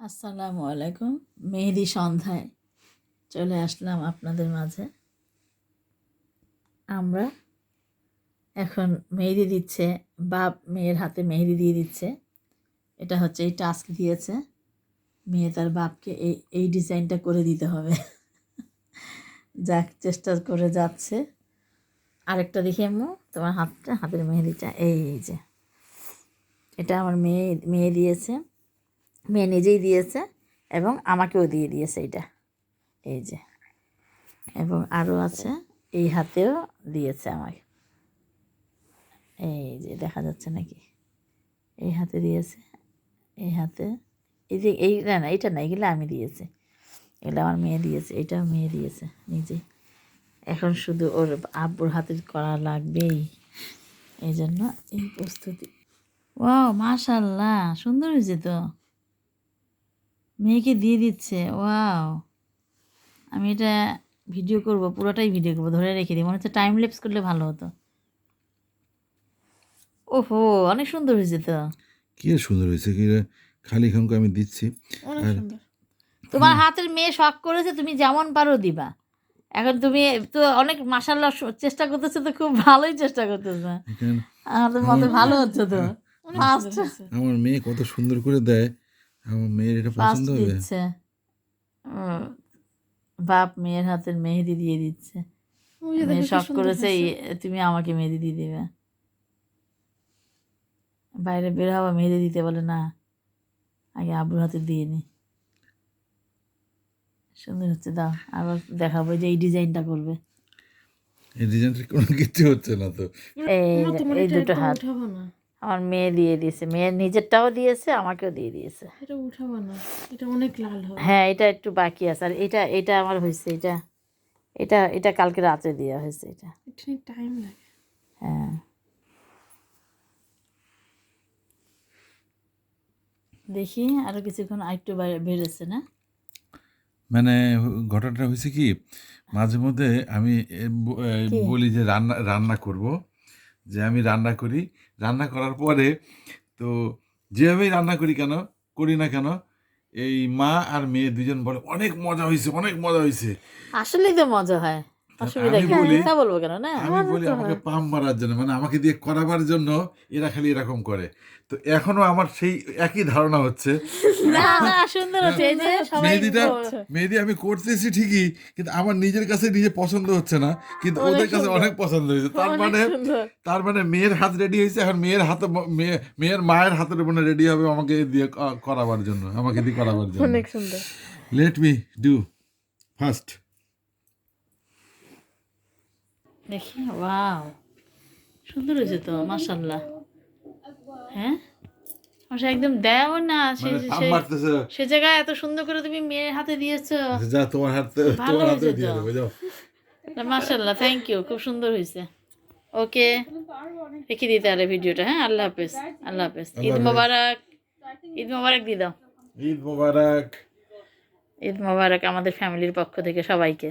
আসসালামু আলাইকুম। মেহেদি সন্ধ্যায় চলে আসলাম আপনাদের মাঝে। আমরা এখন মেহেদি দিচ্ছে, বাপ মেয়ের হাতে মেহেদি দিয়ে দিচ্ছে। এটা হচ্ছে এই টাস্ক দিয়েছে। মেয়ে তার বাপকে এই এই ডিজাইনটা করে দিতে হবে। যাক, চেষ্টা করে যাচ্ছে। আরেকটা দেখি আম্মু, তোমার হাতটা, হাতের মেহেদিটা। এই যে। এটা আমার মেয়ে মেয়ে দিয়েছে। মেয়ে নিজেই দিয়েছে এবং আমাকেও দিয়ে দিয়েছে এটা। এই যে। এবং আরও আছে, এই হাতেও দিয়েছে আমাকে এই যে, দেখা যাচ্ছে নাকি? এই হাতে দিয়েছে, এই হাতে। এই যে, এই না না এইটা না, এগুলো আমি দিয়েছি। এগুলো আমার মেয়ে দিয়েছে, এটাও মেয়ে দিয়েছে নিজে এখন শুধু ওর আব্বুর হাতে করা লাগবেই। এই জন্য এই প্রস্তুতি। ও মাশাল্লাহ, সুন্দর হয়েছে তো। মেয়েকে দিয়ে দিচ্ছে ওয়াও। আমি এটা ভিডিও করব পুরোটাই ভিডিও করব ধরে রেখে দিই। মনে হচ্ছে টাইম লেপস করলে ভালো হতো। ওহো অনেক সুন্দর হয়েছে তো। কি সুন্দর হয়েছে কি খালি খামকে আমি দিচ্ছি। আর তোমার হাতের মেয়ে শখ করেছে তুমি যেমন পারো দিবা। এখন তুমি তো অনেক মাসাল্লাহ চেষ্টা করতেছো তো খুব ভালোই চেষ্টা করতেছো। আমার মতো ভালো হচ্ছে তো। আমার মেয়ে কত সুন্দর করে দেয়। আমার মেয়ের এটা পছন্দ হবে? দিচ্ছে। বাপ মেয়ের হাতের মেহেদি দিয়ে দিচ্ছে। মেয়ে শখ করেছে তুমি আমাকে মেহেদি দিয়ে দিবে। বাইরে বের হওয়া মেহেদি দিতে বলে না আগে আব্বুর হাতে দিয়ে নি। সুন্দর হচ্ছে দাও আবার দেখাবো যে এই ডিজাইনটা করবে। এই ডিজাইনটা কোনো কিছু হচ্ছে না তো। এই দুটো হাত। উঠাবো না। আমার মেয়ে দিয়ে দিয়েছে। মেয়ের নিজেরটাও দিয়েছে আমাকেও দিয়ে দিয়েছে। এটা উঠাবো না এটা অনেক লাল হবে। হ্যাঁ এটা একটু বাকি আছে। আর এটা এটা আমার হয়েছে এটা এটা এটা কালকে রাতে দেওয়া হয়েছে এটা। একটু টাইম লাগে। হ্যাঁ। দেখি আরও কিছুক্ষণ আরেকটু বেড়েছে না? মানে ঘটনাটা হয়েছে কি মাঝে মধ্যে আমি? বলি যে রান্না রান্না করব। যে আমি রান্না করি। রান্না করার পরে তো যেভাবেই রান্না করি কেন, করি না কেন, এই মা আর মেয়ে দুজন বলে অনেক মজা হয়েছে অনেক মজা হয়েছে আসলেই তো মজা হয়। অসুবিধা আমি কি বলি- তা বলব কেন? না। আমি বলি আমাকে পাম মারার জন্য মানে আমাকে দিয়ে করাবার জন্য এরা খালি এরকম করে। তো এখনও আমার সেই একই ধারণা হচ্ছে। না না সুন্দর হচ্ছে এই যে সবাই মেহেদিটা মেহেদি আমি করতেছি ঠিকই কিন্তু আমার নিজের কাছে নিজে পছন্দ হচ্ছে না কিন্তু ওদের কাছে অনেক পছন্দ হয়েছে। তার মানে তার মানে মেয়ের হাত রেডি হয়েছে এখন মেয়ের হাতে মেয়ে- মেয়ের মায়ের হাতের উপরে রেডি হবে আমাকে দিয়ে করাবার জন্য আমাকে দিয়ে করাবার জন্য। অনেক সুন্দর। লেট মি ডু ফার্স্ট দেখি? ওয়াও। সুন্দর হয়েছে তো মাশাল্লাহ হ্যাঁ? একদম দেও না সে মানে সে- জায়গায় এত সুন্দর করে তুমি মেয়ের হাতে দিয়েছ। যা তোমার হাতে ভালো হয়েছে দিয়ে তো। দেবো মাশাল্লাহ থ্যাংক ইউ খুব সুন্দর হয়েছে। ওকে রেখে দিতে আরে ভিডিওটা হ্যাঁ? আল্লাহ হাফেজ আল্লাহ হাফেজ। ঈদ মোবারক ঈদ মোবারক দিয়ে দাও। ঈদ মোবারক। ঈদ মোবারক আমাদের ফ্যামিলির পক্ষ থেকে সবাইকে।